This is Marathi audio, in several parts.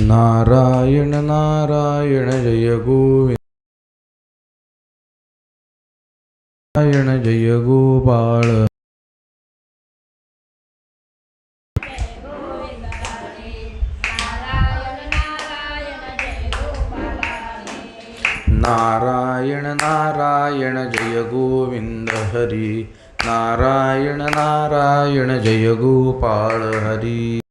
नारायण नारायण जय गोविंद। नारायण जय गोपाळ। नारायण नारायण जय गोविंद हरी। नारायण नारायण जय गोपाळ हरी।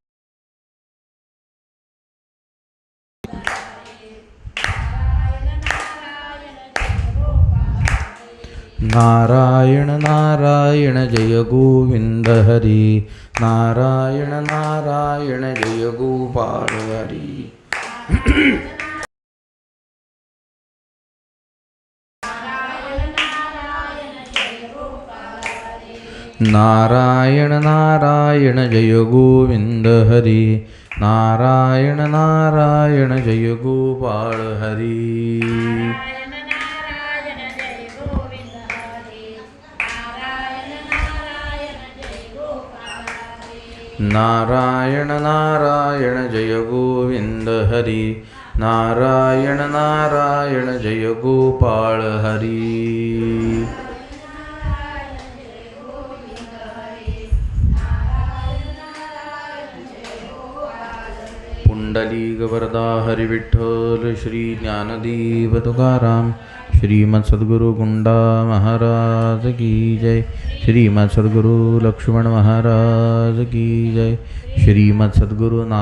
नारायण नारायण जय गोविंद हरी। नारायण नारायण जय गोपाल हरी। नारायण नारायण जय गोविंद हरी। नारायण नारायण जय गोपाल हरी। नारायण नारायण जय गोविंद हरी नारायण नारायण जय गोपाळ हरी पुंडलिक वरदा हरी विठ्ठल श्री तुकाराम सद्गुरु गुंडा महाराज की जय। श्रीमद सद्गुरु लक्ष्मण महाराज की जय। श्रीमद सद्गुरु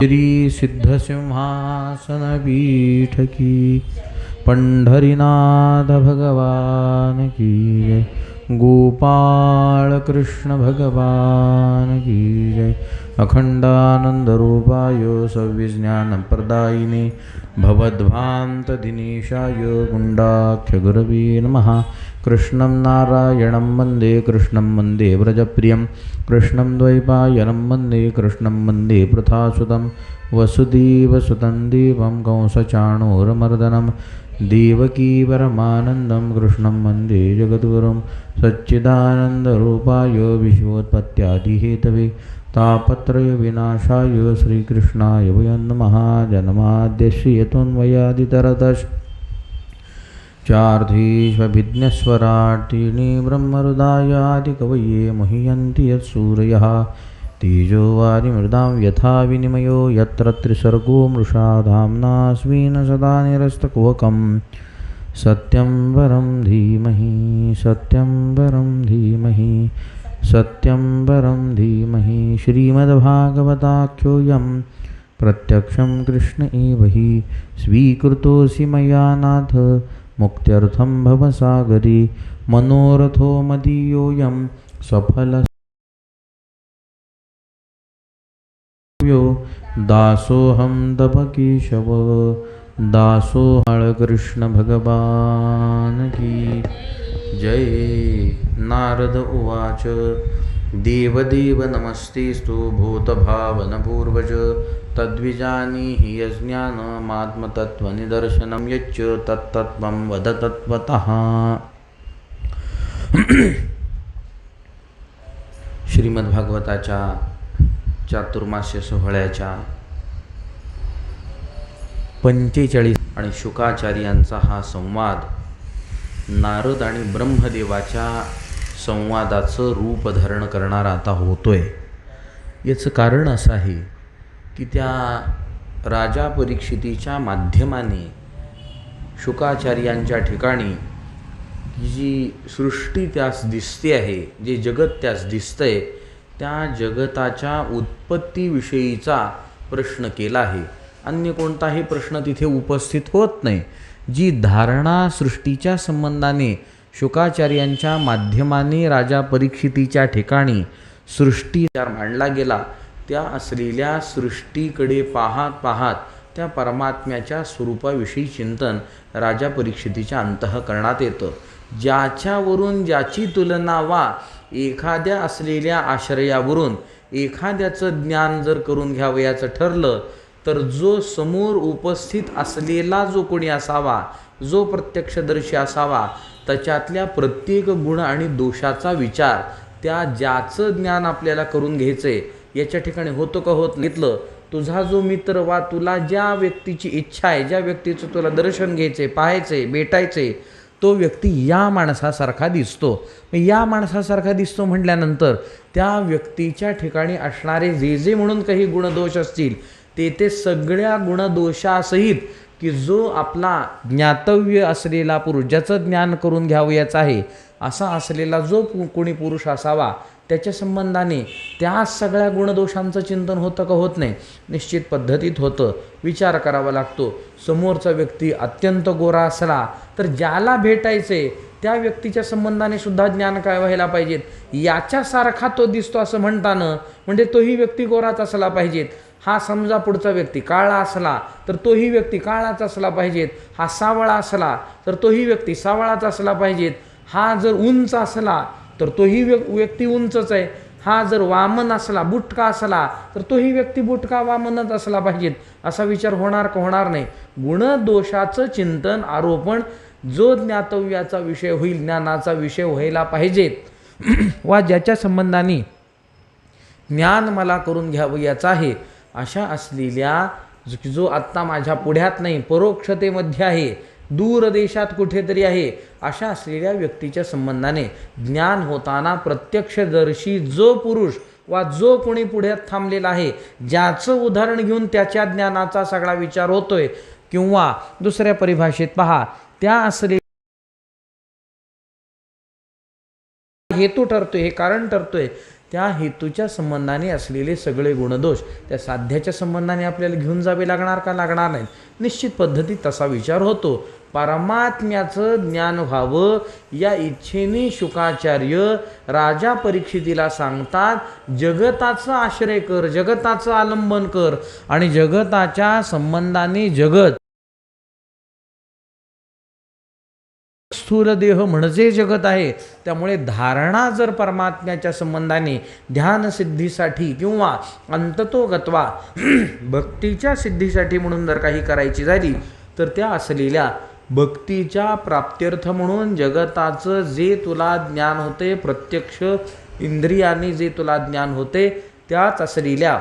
श्री सिद्धसिंहासन पीठ की। पंढरीनाथ भगवान की जय। गोपाळ कृष्ण भगवान की जय। अखंडानंद रूपाय सविज्ञानप्रदायिने भवद्भान्तदिनीशाय गुण्डाख्यगुरवे नमः। कृष्णं नारायणं वन्दे कृष्णं वन्दे व्रजप्रियं। कृष्णं द्वैपायनं वन्दे कृष्णं वन्दे पृथासुतं वसुदेवसुतं देवं कंसचाणूरमर्दनं। देवकीवरमानन्दं कृष्णं वन्दे जगद्गुरुं। सच्चिदानन्दरूपाय विश्वोत्पत्त्यादिहेतवे। तापत्रयविनाशाय श्रीकृष्णाय। वयं नमः। जन्माद्यस्य ब्रह्मरुदायादिकवये मुह्यन्ति यत्सूरयः तेजो वारिमृदां यथा विनिमयो यत्र त्रिसर्गो मृषा धाम्नास्मिन् सदा निरस्तकुवकं सत्यं वरं धीमहि सत्यं वरं धीमहि। सत्यं वरं धीमहि श्रीमद्भागवताख्योऽयं प्रत्यक्षं कृष्ण एव हि स्वीकृतोऽसि मया नाथ मुक्त्यर्थं भवसागरी मनोरथो मदीयोऽयं सफल दासोऽहं दभकेशव दासो कृष्ण की जय। नारद उवाच। देवदेव नमस्तेस्तु भूतभावनपूर्वज। तद्विजानीहि यज्ञानमात्मतत्त्वनिदर्शनं यच्च तत्तत्त्वं वद तत्त्वतः श्रीमद्भागवताच्या चातुर्मास्य सोहळ्याच्या पंचेचाळीस आणि शुकाचार्यांचा हा संवाद नारद आणि ब्रह्मदेवाच्या संवादाचं रूप धारण करणारा आता होतो आहे याचं कारण असं आहे की त्या राजा परीक्षितीच्या माध्यमाने शुकाचार्यांच्या ठिकाणी जी सृष्टी त्यास दिसते आहे जे जगत त्यास दिसतंय त्या जगताच्या उत्पत्तीविषयीचा प्रश्न केला आहे. अन्य कोणताही प्रश्न तिथे उपस्थित होत नाही. जी धारणा सृष्टीच्या संबंधाने शुकाचार्यांच्या माध्यमाने राजा परीक्षितीच्या ठिकाणी सृष्टी मांडला गेला. त्या असलेल्या सृष्टीकडे पाहत पाहत त्या परमात्म्याच्या स्वरूपाविषयी चिंतन राजा परीक्षितीच्या अंतःकरणात येतं. ज्याच्यावरून ज्याची तुलना वा एखाद्या असलेल्या आश्रयावरून एखाद्याचं ज्ञान जर करून घ्यावयाचं ठरलं तर जो समोर उपस्थित असलेला जो कोणी असावा जो प्रत्यक्षदर्शी असावा त्याच्यातल्या प्रत्येक गुण आणि दोषाचा विचार त्या ज्याचं ज्ञान आपल्याला करून घ्यायचं आहे याच्या ठिकाणी होतो का होत घेतलं तुझा जो मित्र वा तुला ज्या व्यक्तीची इच्छा आहे ज्या व्यक्तीचं तुला दर्शन घ्यायचंय पाहायचंय भेटायचंय तो व्यक्ती या माणसासारखा दिसतो. मग या माणसासारखा दिसतो म्हटल्यानंतर त्या व्यक्तीच्या ठिकाणी असणारे जे जे म्हणून काही गुणदोष असतील ते ते सगळ्या गुणदोषासहित की जो आपला ज्ञातव्य असलेला पुरुष ज्याचं ज्ञान करून घ्यावयाचं आहे असा असलेला जो कोणी पुरुष असावा त्याच्या संबंधाने त्या सगळ्या गुणदोषांचं चिंतन होतं का होत नाही? निश्चित पद्धतीत होतं. विचार करावा लागतो. समोरचा व्यक्ती अत्यंत गोरा असला तर ज्याला भेटायचे त्या व्यक्तीच्या संबंधाने सुद्धा ज्ञान काय व्हायला पाहिजेत? याच्यासारखा तो दिसतो असं म्हणताना म्हणजे तोही व्यक्ती गोराच असला पाहिजेत. हा समजा पुढचा व्यक्ती काळा असला तर तोही व्यक्ती काळाच असला पाहिजेत. हा सावळा असला तर तोही व्यक्ती सावळाच असला पाहिजेत. हा जर उंच असला तर तोही व्य व्यक्ती उंचच आहे. हा जर वामन असला बुटका असला तर तोही व्यक्ती बुटका वामनच असला पाहिजेत. असा विचार होणार का होणार नाही? गुणदोषाचं चिंतन आरोपण जो ज्ञातव्याचा विषय होईल ज्ञानाचा विषय व्हायला पाहिजेत. वा ज्याच्या संबंधाने ज्ञान मला करून घ्यावं याचं आहे. अशा असलेल्या जो- आत्ता माझ्या पुढ्यात नाही परोक्षतेमध्ये आहे दूर देशात कुठेतरी आहे अशा असलेल्या व्यक्तीच्या संबंधाने ज्ञान होताना प्रत्यक्षदर्शी जो पुरुष वा जो कोणी पुढ्यात थांबलेला आहे ज्याचं उदाहरण घेऊन त्याच्या ज्ञानाचा सगळा विचार होतोय किंवा दुसऱ्या परिभाषेत पहा त्या असले हेतू ठरतोय हे कारण ठरतोय त्या हेतूच्या संबंधाने असलेले सगळे गुणदोष त्या साध्याच्या संबंधाने आपल्याला घेऊन जावे लागणार का? लागणार नाही निश्चित पद्धतीत तसा विचार होतो. परमात्म्याचं ज्ञान व्हावं या इच्छेने शुकाचार्य राजा परीक्षितीला सांगतात जगताचं आश्रय कर जगताचं आलंबन कर आणि जगताच्या संबंधाने जगत स्थूल देह म्हणजे जगत आहे. त्यामुळे धारणा जर परमात्म्याच्या संबंधाने ध्यानसिद्धीसाठी किंवा अंततोगत्वा भक्तीच्या सिद्धीसाठी म्हणून जर काही करायची झाली तर त्या असलेल्या भक्तीच्या प्राप्त्यर्थ म्हणून जगताचं जे तुला ज्ञान होते प्रत्यक्ष इंद्रियाने जे तुला ज्ञान होते त्याच असलेल्या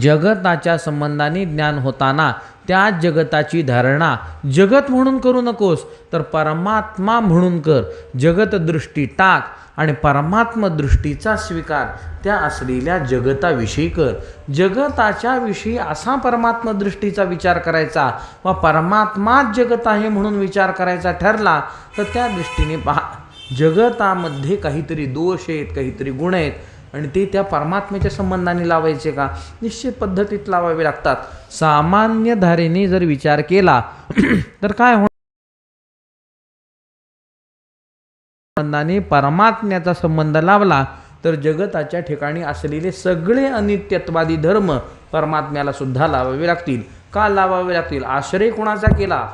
जगताच्या संबंधाने ज्ञान होताना त्या जगताची धारणा. जगत म्हणून करू नकोस तर परमात्मा म्हणून कर. जगतदृष्टी टाक आणि परमात्म दृष्टीचा स्वीकार. त्या असलेल्या जगताविषयी कर. जगताच्या विषयी असा परमात्मदृष्टीचा विचार करायचा वा परमात्माच जगत आहे म्हणून विचार करायचा ठरला तर त्या दृष्टीने पहा. जगतामध्ये काहीतरी दोष आहेत काहीतरी गुण आहेत. आणि ते त्या परमात्म्याच्या संबंधाने लावायचे का? निश्चित पद्धतीत लावावे लागतात. सामान्य धारेने जर विचार केला तर काय होणार? संबंधाने परमात्म्याचा संबंध लावला तर जगताच्या ठिकाणी असलेले सगळे अनित्यत्वादी धर्म परमात्म्याला सुद्धा लावावे लागतील. का लावावे लागतील? आश्रय कोणाचा केला?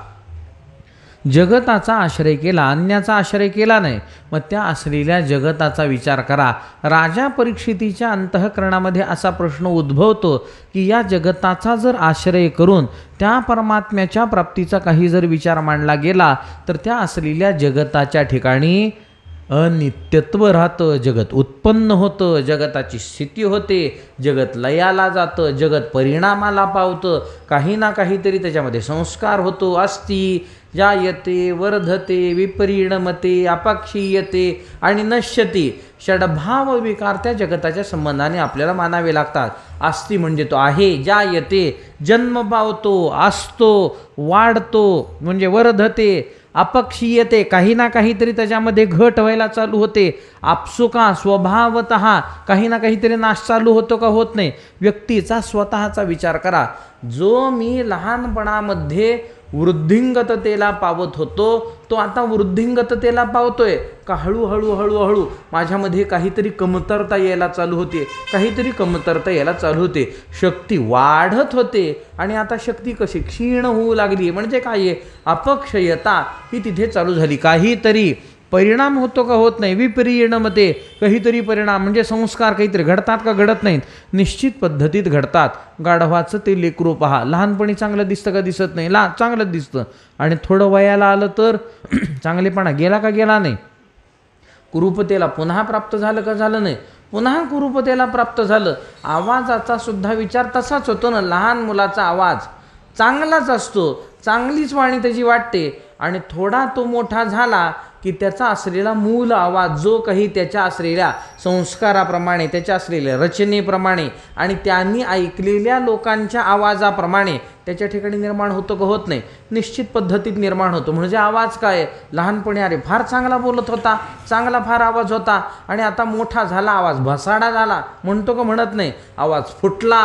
जगताचा आश्रय केला अन्याचा आश्रय केला नाही. मग त्या असलेल्या जगताचा विचार करा. राजा परीक्षितीच्या अंतःकरणामध्ये असा प्रश्न उद्भवतो की या जगताचा जर आश्रय करून त्या परमात्म्याच्या प्राप्तीचा काही जर विचार मांडला गेला तर त्या असलेल्या जगताच्या ठिकाणी अनित्यत्व राहतं. जगत उत्पन्न होतं जगताची स्थिती होते जगत लयाला जातं जगत परिणामाला पावतं. काही ना काहीतरी त्याच्यामध्ये संस्कार होतो अस्ति जायते वर्धते विपरिणमते अपक्षीयते आणि नश्यते. षडभाव विकार त्या जगताच्या संबंधाने आपल्याला मानावे लागतात. अस्ति म्हणजे तो आहे जायते जन्म पावतो असतो वाढतो म्हणजे वर्धते अपक्षीयते. काही ना काहीतरी त्याच्यामध्ये घट व्हायला चालू होते. आपसुका स्वभावत काही ना काहीतरी नाश चालू होतो का होत नाही. व्यक्तीचा स्वतःचा विचार करा. जो मी लहानपणामध्ये वृद्धिंगततेला पावत होतो. तो आता वृद्धिंगततेला पावतोय. का हळूहळू हळूहळू माझ्यामध्ये काहीतरी कमतरता यायला चालू होते काहीतरी कमतरता यायला चालू होते शक्ती वाढत होते. आणि आता शक्ती कशी? क्षीण होऊ लागली म्हणजे काय आहे? अपक्षयता ही तिथे चालू झाली. काहीतरी परिणाम होतो का होत नाही? विपरिणमते. काहीतरी परिणाम म्हणजे संस्कार काहीतरी घडतात का घडत नाहीत? निश्चित पद्धतीत घडतात. गाढवाचं ते लेकरू पहा. लहानपणी चांगलं दिसतं का दिसत नाही? ला चांगलं दिसतं. आणि थोडं वयाला आलं तर चांगलेपणा गेला का गेला नाही? कुरूपतेला पुन्हा प्राप्त झालं का झालं नाही? पुन्हा कुरूपतेला प्राप्त झालं. आवाजाचा सुद्धा विचार तसाच होतो ना. लहान मुलाचा आवाज चांगलाच असतो. चांगलीच वाणी त्याची वाटते. आणि थोडा तो मोठा झाला की त्याचा असलेला मूल आवाज जो काही त्याच्या असलेल्या संस्काराप्रमाणे त्याच्या असलेल्या रचनेप्रमाणे आणि त्यांनी ऐकलेल्या लोकांच्या आवाजाप्रमाणे त्याच्या ठिकाणी निर्माण होतो का होत नाही? निश्चित पद्धतीत निर्माण होतो. म्हणजे आवाज काय आहे? लहानपणी अरे फार चांगला बोलत होता चांगला फार आवाज होता आणि आता मोठा झाला आवाज भसाडा झाला म्हणतो का म्हणत नाही? आवाज फुटला.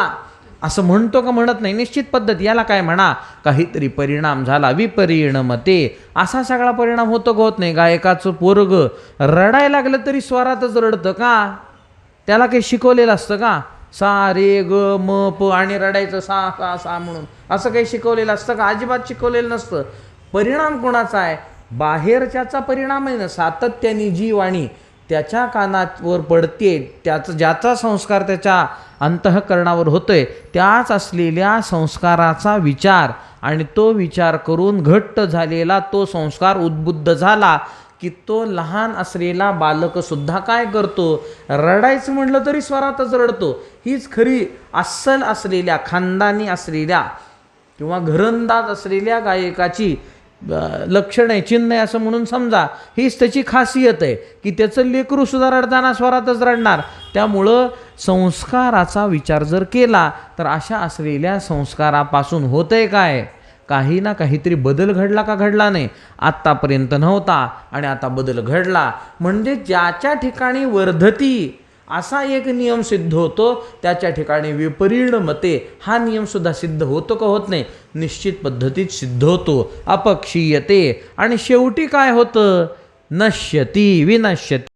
असं म्हणतो का म्हणत नाही निश्चित पद्धत याला काय म्हणा काहीतरी परिणाम झाला विपरिणमते असा सगळा परिणाम होतो का होत नाही? गायकाचं पोरग रडायला लागलं तरी स्वरातच रडतं का? त्याला काही शिकवलेलं असतं का? सा रे ग म प आणि रडायचं सा सा सा म्हणून. असं काही शिकवलेलं असतं का? अजिबात शिकवलेलं नसतं. परिणाम कोणाचा आहे? बाहेरच्याचा परिणाम आहे ना सातत्याने जीव आणि त्याच्या कानावर पडते त्याचं ज्याचा संस्कार त्याच्या अंतःकरणावर होतोय त्याच असलेल्या संस्काराचा विचार आणि तो विचार करून घट्ट झालेला तो संस्कार उद्बुद्ध झाला की तो लहान असलेला बालकसुद्धा काय करतो? रडायचं म्हटलं तरी स्वरातच रडतो. हीच खरी अस्सल असलेल्या खानदानी असलेल्या किंवा घरंदाज असलेल्या गायकाची लक्षण आहे चिन्ह आहे असं म्हणून समजा हीच त्याची खासियत आहे की त्याचं लेकरू सुद्धा रडताना स्वरातच रडणार. त्यामुळं संस्काराचा विचार जर केला तर अशा असलेल्या संस्कारापासून होतंय काय? काही ना काहीतरी बदल घडला का घडला नाही. आत्तापर्यंत नव्हता आणि आता बदल घडला. म्हणजे ज्याच्या ठिकाणी वर्धती असा एक नियम सिद्ध होतो. त्याच्या ठिकाणी विपरीण मते हा नियमसुद्धा सिद्ध होतो का होत नाही? निश्चित पद्धतीत सिद्ध होतो. अपक्षीयते. आणि शेवटी काय होतं? नश्यती विनश्यती.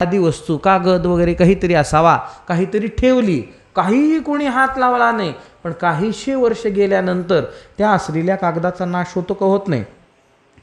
आदी वस्तू कागद वगैरे काहीतरी असावा काहीतरी ठेवली. काहीही कोणी हात लावला नाही. पण काहीशे वर्ष गेल्यानंतर त्या असलेल्या कागदाचा नाश होतो का होत नाही?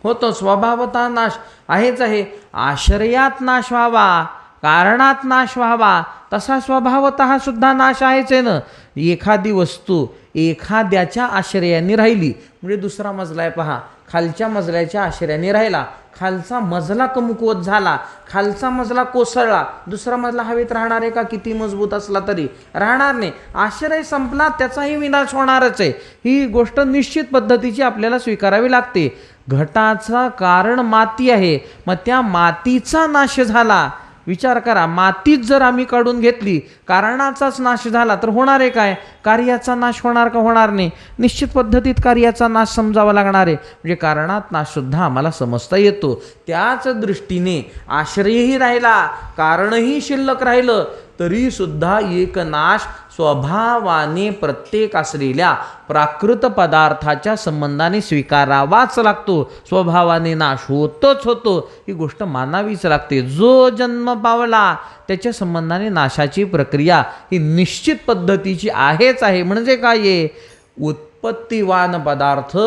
होतो स्वभावता नाश. आहेच आहे. आश्रयात नाश व्हावा कारणात नाश व्हावा तसा स्वभावत सुद्धा नाश आहेच आहे ना. एखादी वस्तू एखाद्याच्या आश्रयाने राहिली म्हणजे दुसरा मजला आहे पहा. खालच्या मजल्याच्या आश्रयाने राहिला. खालचा मजला कमकुवत झाला. खालचा मजला कोसळला. दुसरा मजला हवेत राहणार आहे का? किती मजबूत असला तरी. राहणार नाही. आश्रय संपला. त्याचाही विनाश होणारच आहे. ही गोष्ट निश्चित पद्धतीची आपल्याला स्वीकारावी लागते. घटाचा कारण माती आहे. मग त्या मातीचा नाश झाला. विचार करा मातीच जर आम्ही काढून घेतली कारणाचाच नाश झाला तर होणार आहे काय? कार्याचा नाश होणार का होणार नाही? निश्चित पद्धतीत कार्याचा नाश समजावा लागणार आहे. म्हणजे कारणात नाशसुद्धा आम्हाला समजता येतो. त्याच दृष्टीने आश्रयही राहिला कारणही शिल्लक राहिलं तरीसुद्धा एक नाश स्वभावाने प्रत्येक असलेल्या प्राकृत पदार्थाच्या संबंधाने स्वीकारावाच लागतो. स्वभावाने नाश होतोच होतो. ही गोष्ट मानावीच लागते. जो जन्म पावला त्याच्या संबंधाने नाशाची प्रक्रिया ही निश्चित पद्धतीची आहेच आहे. म्हणजे काय आहे? उत्पत्तीवान पदार्थ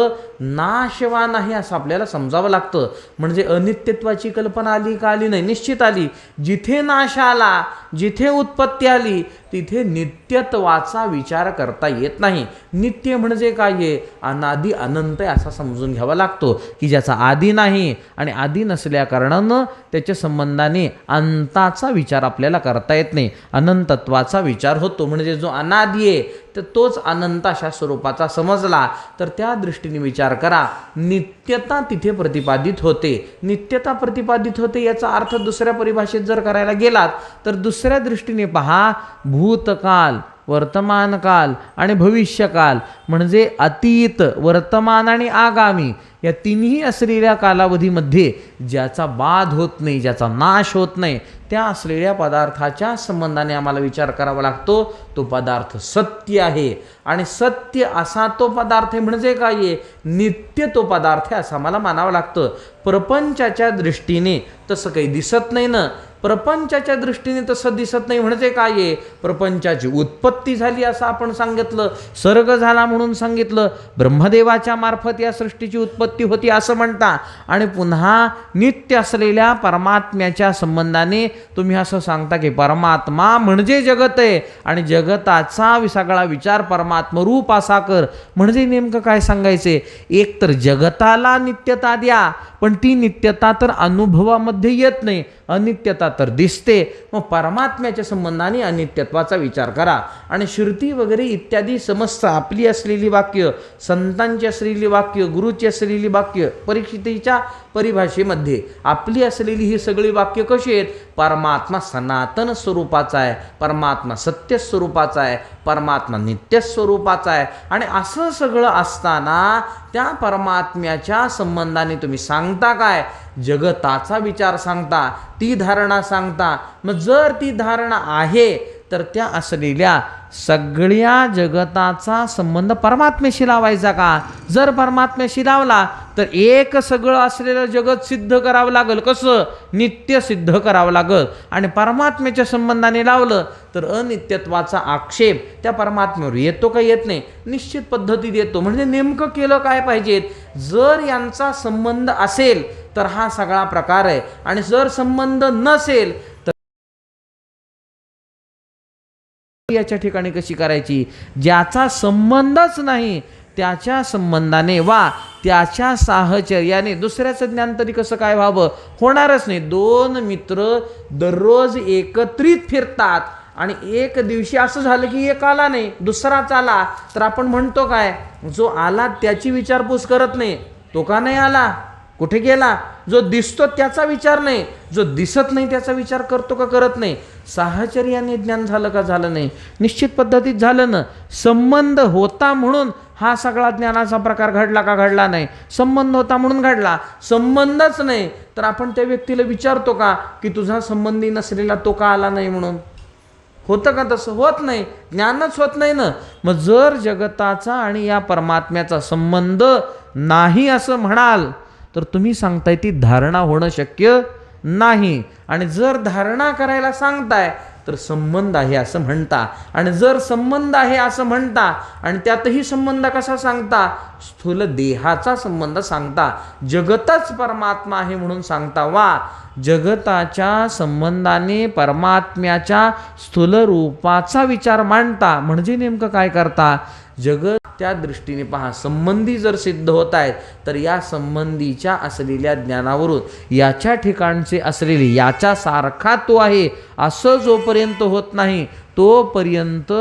नाशवान आहे असं आपल्याला समजावं लागतं. म्हणजे अनित्यत्वाची कल्पना आली का आली नाही? निश्चित आली. जिथे नाश आला जिथे उत्पत्ती आली तिथे नित्यत्वाचा विचार करता येत नाही. नित्य म्हणजे काय आहे अनादी अनंत आहे असा समजून घ्यावा लागतो की ज्याचा आदी नाही आणि आदी नसल्या कारणानं त्याच्या संबंधाने अंताचा विचार आपल्याला करता येत नाही. अनंतत्वाचा विचार होतो. म्हणजे जो अनादी आहे तर तोच अनंत अशा स्वरूपाचा समजला. तर त्या दृष्टीने विचार करा. नित्यता तिथे प्रतिपादित होते. नित्यता प्रतिपादित होते याचा अर्थ दुसऱ्या परिभाषेत जर करायला गेलात तर दुसऱ्या दृष्टीने पहा भूतकाल वर्तमानकाल आणि भविष्यकाल म्हणजे अतीत वर्तमान आणि आगामी या तिन्ही असलेल्या कालावधीमध्ये ज्याचा बाध होत नाही ज्याचा नाश होत नाही त्या असलेल्या पदार्थाच्या संबंधाने आम्हाला विचार करावा लागतो. तो पदार्थ सत्य आहे आणि सत्य असा तो पदार्थ आहे म्हणजे काय आहे? नित्य तो पदार्थ आहे असं आम्हाला मानावं लागतं. प्रपंचाच्या दृष्टीने तसं काही दिसत नाही ना. प्रपंचाच्या दृष्टीने तसं दिसत नाही म्हणजे काय आहे? प्रपंचाची उत्पत्ती झाली असं आपण सांगितलं सर्ग झाला म्हणून सांगितलं. ब्रह्मदेवाच्या मार्फत या सृष्टीची उत्पत्ती उत्पत्ती होती असं म्हणता. आणि पुन्हा नित्य असलेल्या परमात्म्याच्या संबंधाने तुम्ही असं सांगता की परमात्मा म्हणजे जगत आहे आणि जगताचा सगळा विचार परमात्मरूप असा कर. म्हणजे नेमकं काय सांगायचे? एक तर जगताला नित्यता द्या. पण ती नित्यता तर अनुभवामध्ये येत नाही. अनित्यता तर दिसते. मग परमात्म्याच्या संबंधाने अनित्यत्वाचा विचार करा. आणि श्रुती वगैरे इत्यादी समस्त आपली असलेली वाक्य संतांची असलेली वाक्य गुरुची असलेली वाक्य परीक्षितेच्या परिभाषेमध्ये आपली असलेली ही सगळी वाक्य कशी आहेत? परमात्मा सनातन स्वरूपाचा आहे. परमात्मा सत्य स्वरूपाचा आहे. परमात्मा नित्य स्वरूपाचा आहे. आणि असं सगळं असताना त्या परमात्म्याच्या संबंधाने तुम्ही सांगता काय? जगताचा विचार सांगता ती धारणा सांगता. मग जर ती धारणा आहे तर त्या असलेल्या सगळ्या जगताचा संबंध परमात्म्याशी लावायचा का? जर परमात्म्याशी लावला तर एक सगळं असलेलं जगत सिद्ध करावं लागल. कसं? नित्य सिद्ध करावं लागल. आणि परमात्म्याच्या संबंधाने लावलं तर अनित्यत्वाचा आक्षेप त्या परमात्म्यावर येतो का येत नाही? निश्चित पद्धतीत येतो. म्हणजे नेमकं केलं काय पाहिजेत? जर यांचा संबंध असेल तर हा सगळा प्रकार आहे. आणि जर संबंध नसेल याच्या ठिकाणी कशी करायची? ज्याचा संबंधच नाही त्याच्या संबंधाने वा त्याच्या साहचर्याने. दुसऱ्याचं ज्ञान तरी कसं काय व्हावं? होणारच नाही. दोन मित्र दररोज एकत्रित फिरतात आणि एक दिवशी असं झालं की एक आला नाही दुसराच आला. तर आपण म्हणतो काय? जो आला त्याची विचारपूस करत नाही तो का नाही आला? कुठे गेला? जो दिसतो त्याचा विचार नाही. जो दिसत नाही त्याचा विचार करतो का करत नाही? साहचर्याने ज्ञान झालं का झालं नाही? निश्चित पद्धतीत झालं ना? संबंध होता म्हणून हा सगळा ज्ञानाचा प्रकार घडला का घडला नाही? संबंध होता म्हणून घडला. संबंधच नाही. तर आपण त्या व्यक्तीला विचारतो का की तुझा संबंधी नसलेला तो का आला नाही म्हणून? होतं का तसं? होत नाही. ज्ञानच होत नाही ना? मग जर जगताचा आणि या परमात्म्याचा संबंध नाही असं म्हणाल तर तुम्ही सांगताय ती धारणा होणं शक्य नाही. आणि जर धारणा करायला सांगताय तर संबंध आहे असं म्हणता. आणि जर संबंध आहे असं म्हणता आणि त्यातही संबंध कसा सांगता? स्थूल देहाचा संबंध सांगता. जगतच परमात्मा आहे म्हणून सांगता. वा! जगताच्या संबंधाने परमात्म्याच्या स्थूल रूपाचा विचार मांडता. म्हणजे नेमकं काय करता? जगत त्या दृष्टीने पहा संबंधी जर सिद्ध होत आहेत तर या संबंधीच्या असलेल्या ज्ञानावरून याच्या ठिकाणचे असलेले याच्यासारखा तो आहे असं जोपर्यंत होत नाही तोपर्यंत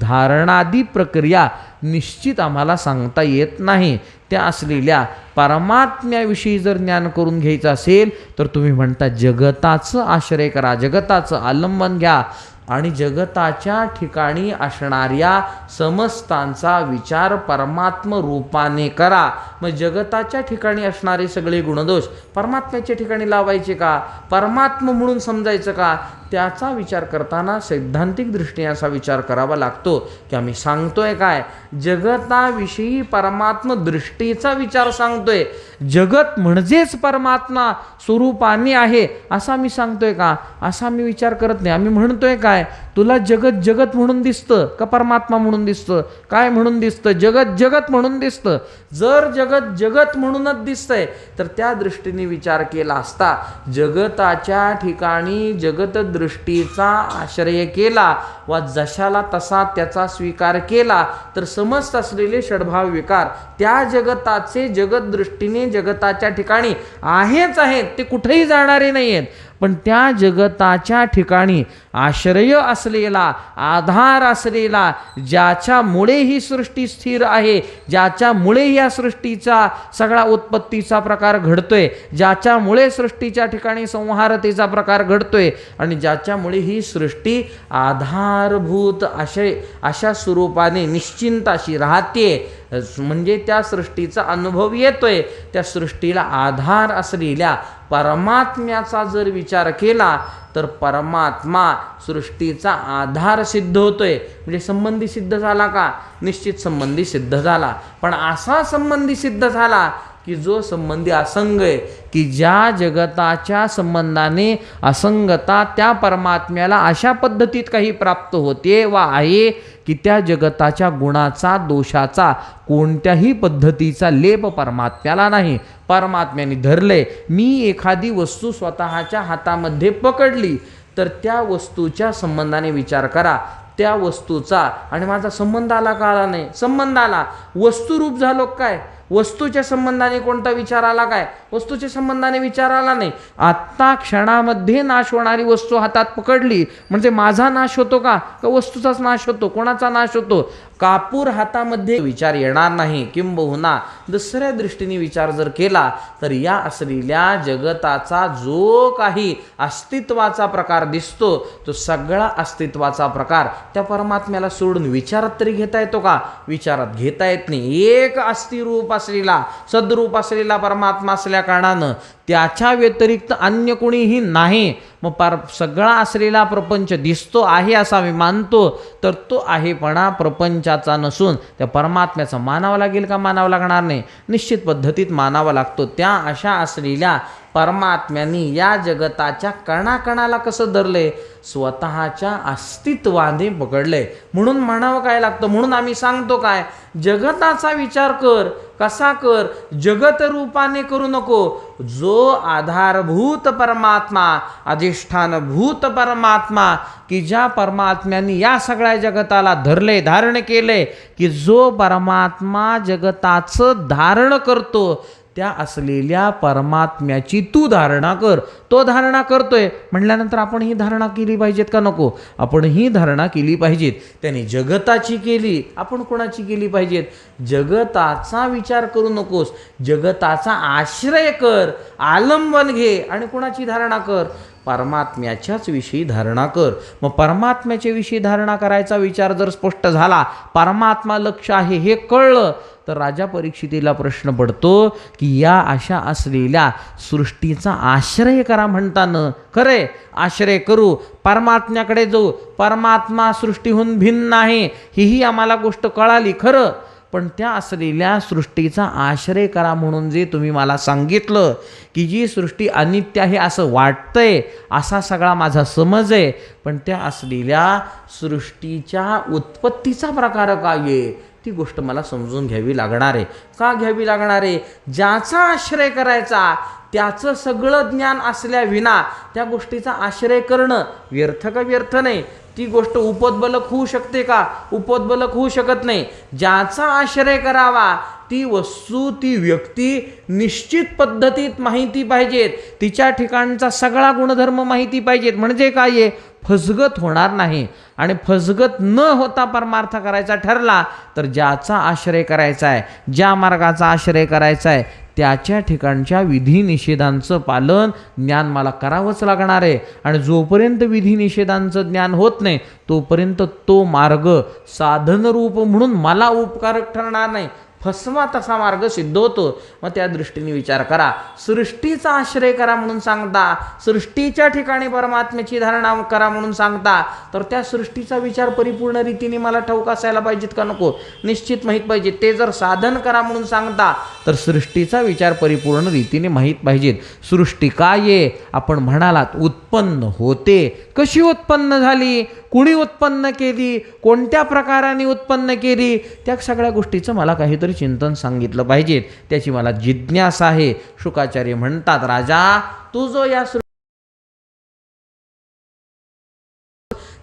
धारणादी प्रक्रिया निश्चित आम्हाला सांगता येत नाही. त्या असलेल्या परमात्म्याविषयी जर ज्ञान करून घ्यायचं असेल तर तुम्ही म्हणता जगताचं आश्रय करा जगताचं आलंबन घ्या. आणि जगताच्या ठिकाणी असणाऱ्या समस्तांचा विचार परमात्म रूपाने करा. मग जगताच्या ठिकाणी असणारे सगळे गुणदोष परमात्म्याच्या ठिकाणी लावायचे का? परमात्म म्हणून समजायचं का? त्याचा विचार करताना सैद्धांतिक दृष्टीने असा विचार करावा लागतो की आम्ही सांगतोय काय? जगताविषयी परमात्म दृष्टीचा विचार सांगतोय. जगत म्हणजेच परमात्मा स्वरूपाने आहे असा मी सांगतोय का? असा मी विचार करत नाही. आम्ही म्हणतोय काय? तुला जगत जगत म्हणून दिसतं का परमात्मा म्हणून दिसतं? काय म्हणून दिसतं? जगत जगत म्हणून दिसतं. जर जगत जगत म्हणूनच दिसतंय तर त्या दृष्टीने विचार केला असता जगताच्या ठिकाणी जगतदृष्टीचा आश्रय केला वा जशाला तसा त्याचा स्वीकार केला तर समस्त असलेले षडभाव विकार त्या जगताचे जगतदृष्टीने जगताच्या ठिकाणी आहेच आहेत ते कुठेही जाणारे नाही आहेत पण त्या जगताच्या ठिकाणी आश्रय असलेला आधार असलेला ज्याच्यामुळे ही सृष्टी स्थिर आहे ज्याच्यामुळे या सृष्टीचा सगळा उत्पत्तीचा प्रकार घडतोय ज्याच्यामुळे सृष्टीच्या ठिकाणी संहारतेचा प्रकार घडतोय आणि ज्याच्यामुळे ही सृष्टी आधारभूत असे अशा स्वरूपाने निश्चिंत अशी राहते. म्हणजे त्या सृष्टीचा अनुभव येतोय त्या सृष्टीला आधार असलेल्या परमात्म्याचा जर विचार केला तर परमात्मा सृष्टीचा आधार सिद्ध होतोय. म्हणजे संबंधी सिद्ध झाला का? निश्चित संबंधी सिद्ध झाला. पण असा संबंधी सिद्ध झाला की जो संबंधी असंग आहे की ज्या जगताच्या संबंधाने असंगता त्या परमात्म्याला अशा पद्धतीत काही प्राप्त होते वा आहे की त्या जगताच्या गुणाचा दोषाचा कोणत्याही पद्धतीचा लेप परमात्म्याला नाही. परमात्म्याने धरले मी एखादी वस्तू स्वतःच्या हातामध्ये पकडली तर त्या वस्तूच्या संबंधाने विचार करा. त्या वस्तूचा आणि माझा संबंध आला का आला नाही? संबंध आला. वस्तुरूप झालो काय? वस्तूच्या संबंधाने कोणता विचार आला काय? वस्तूच्या संबंधाने विचार आला नाही. आत्ता क्षणामध्ये नाश होणारी वस्तू हातात पकडली. म्हणजे माझा नाश होतो का? का वस्तूचाच नाश होतो? कोणाचा नाश होतो? कापूर हातामध्ये विचार येणार नाही. किंबहुना दुसऱ्या दृष्टीने विचार जर केला तर या असलेल्या जगताचा जो काही अस्तित्वाचा प्रकार दिसतो तो सगळा अस्तित्वाचा प्रकार त्या परमात्म्याला सोडून विचारात तरी घेता येतो का? विचारात घेता येत नाही. एक अस्थिरूप असलेला सद्रूप असलेला परमात्मा असल्या कारणानं त्याच्या व्यतिरिक्त अन्य कोणीही नाही. मग पार सगळा असलेला प्रपंच दिसतो आहे असा मी मानतो तर तो आहेपणा प्रपंचाचा नसून त्या परमात्म्याचा मानावा लागेल का मानावं लागणार नाही? निश्चित पद्धतीत मानावा लागतो. त्या अशा असलेल्या परमात्म्यानी या जगताच्या कणाकणाला कसं धरले? स्वतःच्या अस्तित्वाने पकडले म्हणून म्हणावं काय लागतं? म्हणून आम्ही सांगतो काय? जगताचा विचार कर. कसा कर? जगत रूपाने करू नको. जो आधारभूत परमात्मा अधिष्ठानभूत परमात्मा की ज्या परमात्म्याने या सगळ्या जगताला धरले धारण केले की जो परमात्मा जगताचं धारण करतो त्या असलेल्या परमात्म्याची तू धारणा कर. तो धारणा करतोय. म्हटल्यानंतर आपण ही धारणा केली पाहिजेत का नको? आपण ही धारणा केली पाहिजेत. त्याने जगताची केली आपण कोणाची केली पाहिजेत? जगताचा विचार करू नकोस. जगताचा आश्रय कर. आलंबन घे आणि कोणाची धारणा कर? परमात्म्याच्याच विषयी धारणा कर. मग परमात्म्याच्या विषयी धारणा करायचा विचार जर स्पष्ट झाला परमात्मा लक्ष आहे हे कळलं तर राजा परीक्षितीला प्रश्न पडतो की या अशा असलेल्या सृष्टीचा आश्रय करा म्हणताना. खरे आश्रय करू. परमात्म्याकडे जाऊ. परमात्मा सृष्टीहून भिन्न आहे. हीही आम्हाला गोष्ट कळाली. खरं. पण त्या असलेल्या सृष्टीचा आश्रय करा म्हणून जे तुम्ही मला सांगितलं की जी सृष्टी अनित्य आहे असं वाटतंय असा सगळा माझा समज आहे. पण त्या असलेल्या सृष्टीच्या उत्पत्तीचा प्रकार काय आहे? ती गोष्ट मला समजून घ्यावी लागणार आहे. का घ्यावी लागणार आहे? ज्याचा आश्रय करायचा त्याचं सगळं ज्ञान असल्याविना त्या गोष्टीचा आश्रय करणं व्यर्थ का व्यर्थ नाही? ती गोष्ट उपद्बलक होऊ शकते का? उपद्बलक होऊ शकत नाही. ज्याचा आश्रय करावा ती वस्तू ती व्यक्ती निश्चित पद्धतीत माहिती पाहिजेत. तिच्या ठिकाणचा सगळा गुणधर्म माहिती पाहिजेत. म्हणजे काय आहे? फसगत होणार नाही. आणि फसगत न होता परमार्थ करायचा ठरला तर ज्याचा आश्रय करायचा आहे ज्या मार्गाचा आश्रय करायचा आहे त्याच्या ठिकाणच्या विधी निषेधांचं पालन ज्ञान मला करावंच लागणार आहे. आणि जोपर्यंत विधी निषेधांचं ज्ञान होत नाही तोपर्यंत तो मार्ग साधनरूप म्हणून मला उपकारक ठरणार नाही. फसवा तसा मार्ग सिद्ध होतो. मग त्या दृष्टीने विचार करा. सृष्टीचा आश्रय करा म्हणून सांगता. सृष्टीच्या ठिकाणी परमात्म्याची धारणा करा म्हणून सांगता. तर त्या सृष्टीचा विचार परिपूर्ण रीतीने मला ठाऊक असायला पाहिजेत का नको? निश्चित माहीत पाहिजे. ते जर साधन करा म्हणून सांगता तर सृष्टीचा विचार परिपूर्ण रीतीने माहीत पाहिजेत. सृष्टी काय आहे? आपण म्हणालात उत्पन्न होते. कशी उत्पन्न झाली? कुणी उत्पन्न केली? कोणत्या प्रकाराने उत्पन्न केली? त्या सगळ्या गोष्टीचं मला काहीतरी चिंतन सांगितलं पाहिजे. त्याची मला जिज्ञासा आहे. शुकाचार्य म्हणतात राजा तू जो या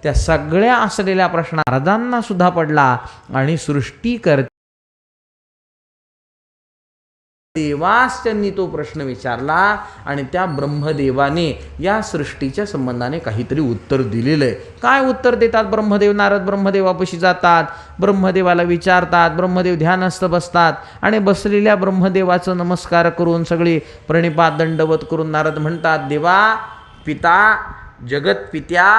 त्या सगळ्या असलेल्या प्रश्न अर्धांना सुद्धा पडला आणि सृष्टी कर देवास त्यांनी तो प्रश्न विचारला आणि त्या ब्रह्मदेवाने या सृष्टीच्या संबंधाने काहीतरी उत्तर दिलेलं आहे. काय उत्तर देतात ब्रह्मदेव? नारद ब्रह्मदेवापाशी जातात ब्रह्मदेवाला विचारतात ब्रह्मदेव ध्यानस्थ बसतात आणि बसलेल्या ब्रह्मदेवाचं नमस्कार करून सगळी प्रणिपात दंडवत करून नारद म्हणतात देवा पिता जगत पित्या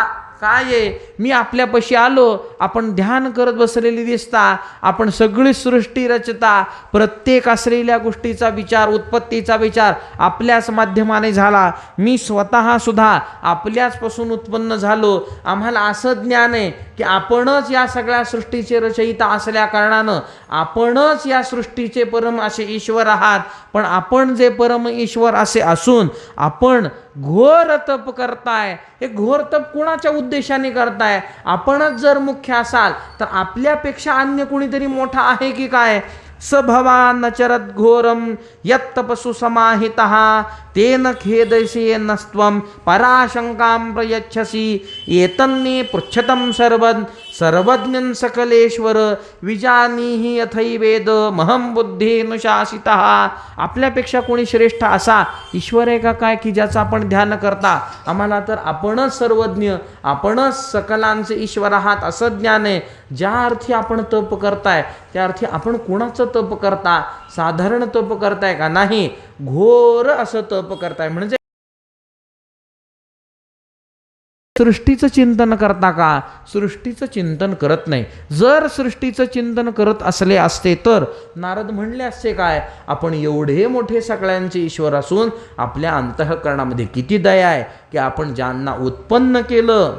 काय आहे? मी आपल्यापाशी आलो आपण ध्यान करत बसलेली दिसता आपण सगळी सृष्टी रचता प्रत्येक असलेल्या गोष्टीचा विचार उत्पत्तीचा विचार आपल्याच माध्यमाने झाला. मी स्वतःसुद्धा आपल्याचपासून उत्पन्न झालो. आम्हाला असं ज्ञान आहे की आपणच या सगळ्या सृष्टीचे रचयिता असल्या कारणानं आपणच या सृष्टीचे परम असे ईश्वर आहात. पण आपण जे परम ईश्वर असे असून आपण घोर तप करताय. हे घोर तप कुणाच्या उद्देश उद्देशाने करताय. आपणच जर मुख्य असाल तर आपल्यापेक्षा अन्य कुणीतरी मोठा आहे की काय? स भवान चरत घोरम यत्तपसु समाहित तेन खेदशे नस्त्वम पराशंकां प्रयच्छसि एतन्ने पृच्छतं सर्वं। सर्वज्ञन सकलेश्वर विजानीही यथैवेद महम बुद्धीनुशासित आपल्यापेक्षा कोणी श्रेष्ठ असा ईश्वर आहे का काय की ज्याचं आपण ध्यान करता? आम्हाला तर आपणच सर्वज्ञ आपणच सकलांचे ईश्वर आहात असं ज्ञान आहे. ज्या अर्थी आपण तप करताय त्या अर्थी आपण कोणाचं तप करता? साधारण तप करताय का नाही? घोर असं तप करताय. म्हणजे सृष्टीचं चिंतन करता का? सृष्टीचं चिंतन करत नाही. जर सृष्टीचं चिंतन करत असले असते तर नारद म्हणले असते काय? आपण एवढे मोठे सगळ्यांचे ईश्वर असून आपल्या अंतःकरणामध्ये किती दया आहे की आपण ज्यांना उत्पन्न केलं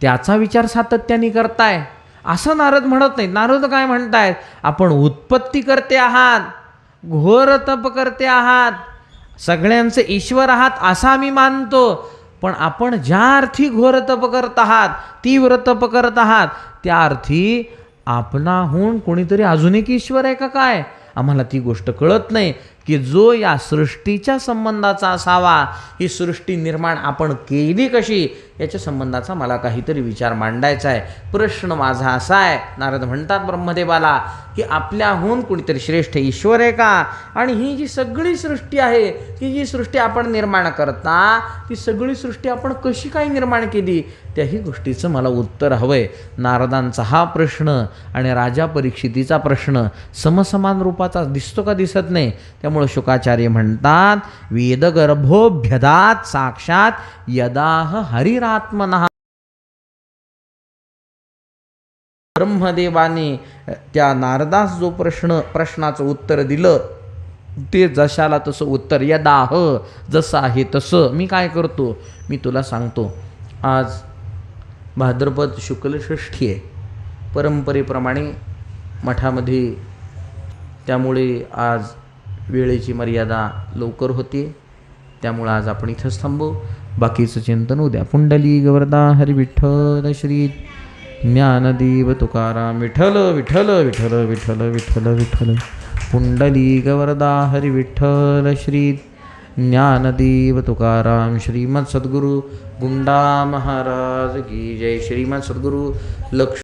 त्याचा विचार सातत्याने करताय. असं नारद म्हणत नाही. नारद काय म्हणतायत आपण उत्पत्ती करते आहात घोर तप करते आहात सगळ्यांचे ईश्वर आहात असा मी मानतो. पण आपण ज्या अर्थी घोर तप करत आहात तीव्र तप करत आहात त्या अर्थी आपणाहून कोणीतरी अजून एक ईश्वर आहे का काय? आम्हाला ती गोष्ट कळत नाही. की जो या सृष्टीच्या संबंधाचा असावा ही सृष्टी निर्माण आपण केली कशी याच्या संबंधाचा मला काहीतरी विचार मांडायचा आहे. प्रश्न माझा असा आहे नारद म्हणतात ब्रह्मदेवाला की आपल्याहून कुणीतरी श्रेष्ठ ईश्वर आहे का? आणि ही जी सगळी सृष्टी आहे ही जी सृष्टी आपण निर्माण करता ती सगळी सृष्टी आपण कशी काय निर्माण केली? त्याही गोष्टीचं मला उत्तर हवंय. नारदांचा हा प्रश्न आणि राजा परीक्षितीचा प्रश्न समसमान रूपाचा दिसतो का दिसत नाही? त्यामुळं शुकाचार्य म्हणतात वेदगर्भोभ्यदात साक्षात यदाह हरिरात्मना. ब्रह्मदेवाने त्या नारदास जो प्रश्न प्रश्नाचं उत्तर दिलं ते जशाला तसं उत्तर यदाह जसं आहे तसं. मी काय करतो? मी तुला सांगतो. आज भाद्रपद शुक्ल षष्ठी आहे. परंपरेप्रमाणे मठामध्ये त्यामुळे आज वेळेची मर्यादा लवकर होते. त्यामुळं आज आपण इथंच थांबू. बाकीचं चिंतन उद्या. पुंडली गवरदा हरी विठ्ठल श्री ज्ञानदेव तुकाराम विठ्ठल विठ्ठल विठ्ठल विठ्ठल विठ्ठल विठ्ठल. पुंडली गवरदा हरी विठ्ठल श्री ज्ञानदेव तुकाराम श्रीमद सद्गुरू गुंडा महाराज की जय. श्रीमद सद्गुरू लक्ष